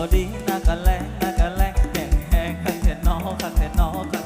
บอดีนักกะแลงนักกะแลงแข่งแหงขักแต่น้อขักแต่น้อ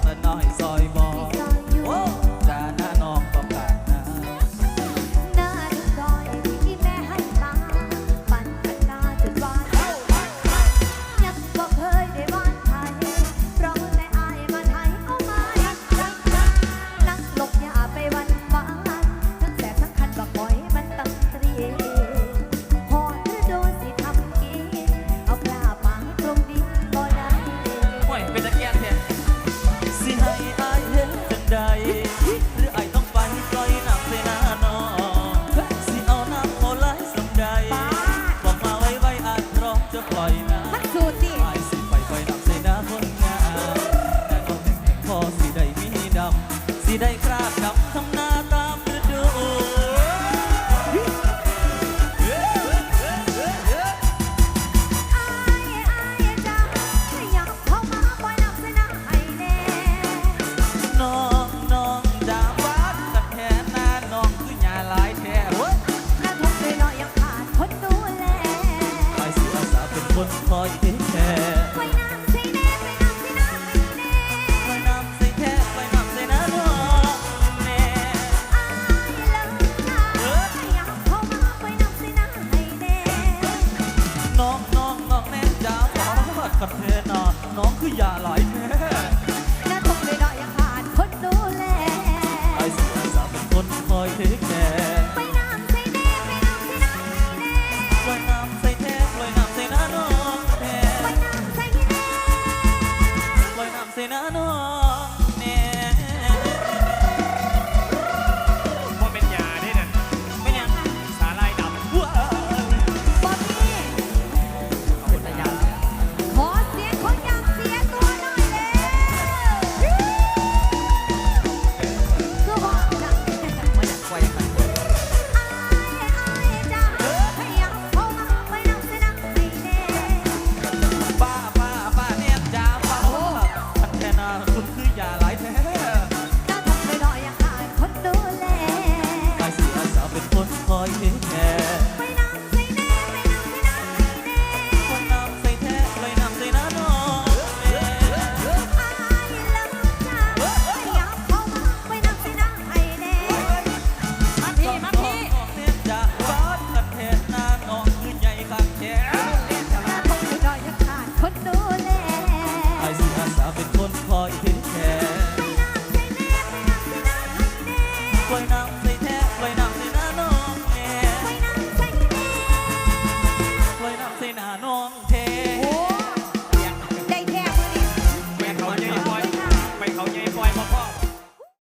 อยนะมักสูติไอสิไปไปยนำใส่หน้าคนงามแต่ก็แข่งพอสิได้มีดำสิได้คราบ น้องคืออย่าไหล ನಾನು